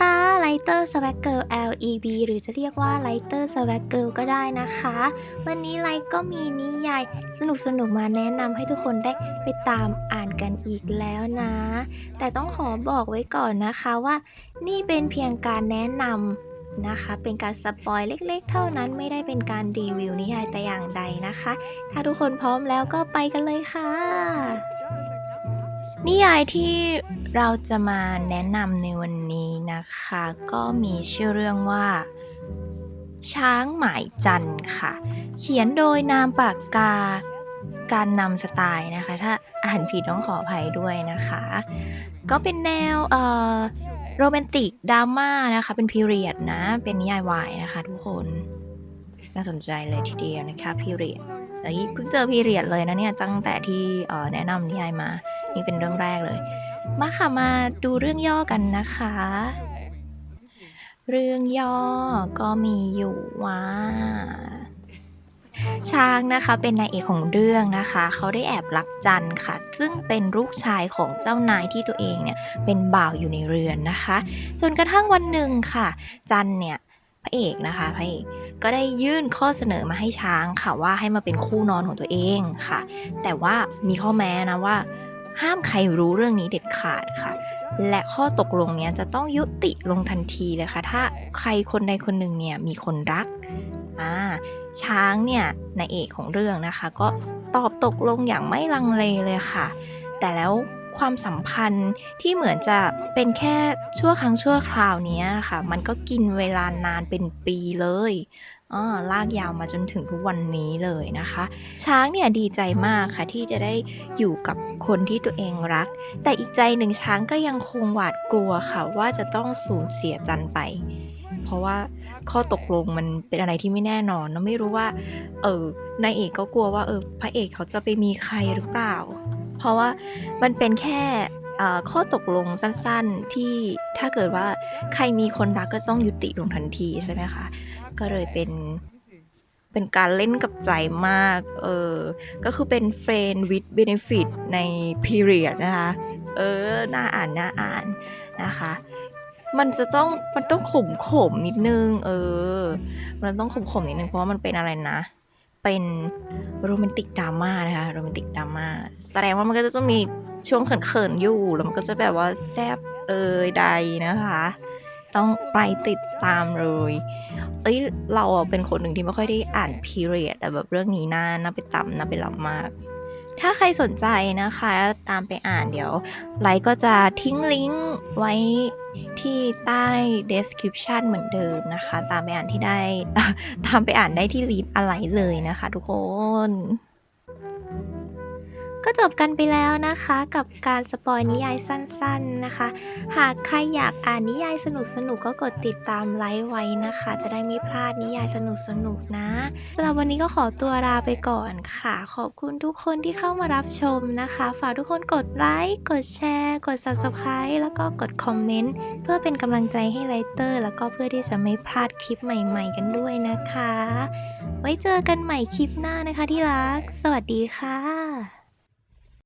ค่ะ Lighter Swag Girl LEB หรือจะเรียกว่า Lighter Swag Girl ก็ได้นะคะ วันนี้ไลท์ก็มีนิยายสนุกๆมาแนะนำให้ทุกคนได้ไปตามอ่านกันอีกแล้วนะ แต่ต้องขอบอกไว้ก่อนนะคะว่า นี่เป็นเพียงการแนะนำนะคะเป็นการสปอยเล็กๆ เท่านั้นไม่ได้เป็นการรีวิวนิยายแต่อย่างใดนะคะ ถ้าทุกคนพร้อมแล้วก็ไปกันเลยค่ะ นิยายที่ เราจะมาแนะนำในวันนี้นะคะ ก็มีชื่อเรื่องว่า ช้างหมายจันทร์ค่ะ เขียนโดยนามปากกาการนำสไตล์นะคะ ถ้าอ่านผิดต้องขออภัยด้วยนะคะ ก็เป็นแนวเอ่อโรแมนติกดราม่านะคะ เป็นพีเรียดนะ เป็นนิยายวายนะคะทุกคนน่าสนใจเลยทีเดียวนะคะพีเรียดแต่เพิ่งเจอพีเรียดเลยนะเนี่ยตั้งแต่ที่แนะนำนิยายมา นี่เป็นเรื่องแรกเลย มาค่ะมาดูเรื่องย่อกันนะคะ เรื่องย่อก็มีอยู่ว่าช้างนะคะเป็นนายเอกของเรื่องนะคะ เขาได้แอบรักจันค่ะ ซึ่งเป็นลูกชายของเจ้านายที่ตัวเองเนี่ยเป็นบ่าวอยู่ในเรือนนะคะ จนกระทั่งวันหนึ่งค่ะ จันเนี่ยพระเอกนะคะพระเอกก็ได้ยื่นข้อเสนอมาให้ช้างค่ะว่าให้มาเป็นคู่นอนของตัวเองค่ะ แต่ว่ามีข้อแม้นะว่า ห้ามใครรู้เรื่องนี้เด็ดขาดค่ะ และข้อตกลงเนี้ยจะต้องยุติลงทันทีเลยค่ะ ถ้าใครคนใดคนหนึ่งเนี่ยมีคนรักอ่าช้างเนี่ยนายเอกของเรื่องนะคะ ก็ตอบตกลงอย่างไม่ลังเลเลยค่ะ แต่แล้วความสัมพันธ์ที่เหมือนจะเป็นแค่ชั่วครั้งชั่วคราวนี้ยค่ะมันก็กินเวลานานเป็นปีเลย ลากยาวมาจนถึงทุกวันนี้เลยนะคะ ช้างเนี่ยดีใจมากค่ะที่จะได้อยู่กับคนที่ตัวเองรัก แต่อีกใจหนึ่งช้างก็ยังคงหวาดกลัวค่ะว่าจะต้องสูญเสียจันไป เพราะว่าข้อตกลงมันเป็นอะไรที่ไม่แน่นอนเราไม่รู้ว่า เออนายเอกก็กลัวว่าเออพระเอกเขาจะไปมีใครหรือเปล่า เพราะว่ามันเป็นแค่ข้อตกลงสั้นๆที่ ถ้าเกิดว่าใครมีคนรักก็ต้องยุติลงทันทีใช่ไหมคะ ก็เลยเป็นเป็นการเล่นกับใจมาก เออ ก็คือเป็น friend with benefit ใน period นะคะ เออ น่าอ่าน น่าอ่านนะคะ มันจะต้อง มันต้องขมขมนิดนึง เออ มันต้องขมขมนิดนึง เพราะว่ามันเป็นอะไรนะ เป็นโรแมนติกดราม่านะคะ โรแมนติกดราม่า แสดงว่ามันก็จะต้องมีช่วงเขินๆอยู่ แล้วมันก็จะแบบว่าแซบ เอยใดนะคะ ต้องไปติดตามเลย เอ้ยเราเป็นคนหนึ่งที่ไม่ค่อยได้อ่าน period แต่แบบเรื่องนี้น่าน่าไปตำน่าไปรับมาก ถ้าใครสนใจนะคะ ตามไปอ่านเดี๋ยว ไลค์ก็จะทิ้งลิงก์ไว้ที่ใต้ description เหมือนเดิมนะคะ ตามไปอ่านที่ได้ ตามไปอ่านได้ที่ลีดอะไรเลยนะคะทุกคน ก็จบกันไปแล้วนะคะกับการสปอยนิยายสั้นๆนะคะ หากใครอยากอ่านนิยายสนุกๆก็กดติดตามไลค์ไว้นะคะ จะได้ไม่พลาดนิยายสนุกๆนะสำหรับวันนี้ก็ขอตัวลาไปก่อนค่ะ ขอบคุณทุกคนที่เข้ามารับชมนะคะ ฝากทุกคนกดไลค์กดแชร์ กด subscribe แล้วก็กดคอมเมนต์เพื่อเป็นกำลังใจให้ไลเตอร์ แล้วก็เพื่อที่จะไม่พลาดคลิปใหม่ๆ กันด้วยนะคะ ไว้เจอกันใหม่คลิปหน้านะคะที่รัก สวัสดีค่ะ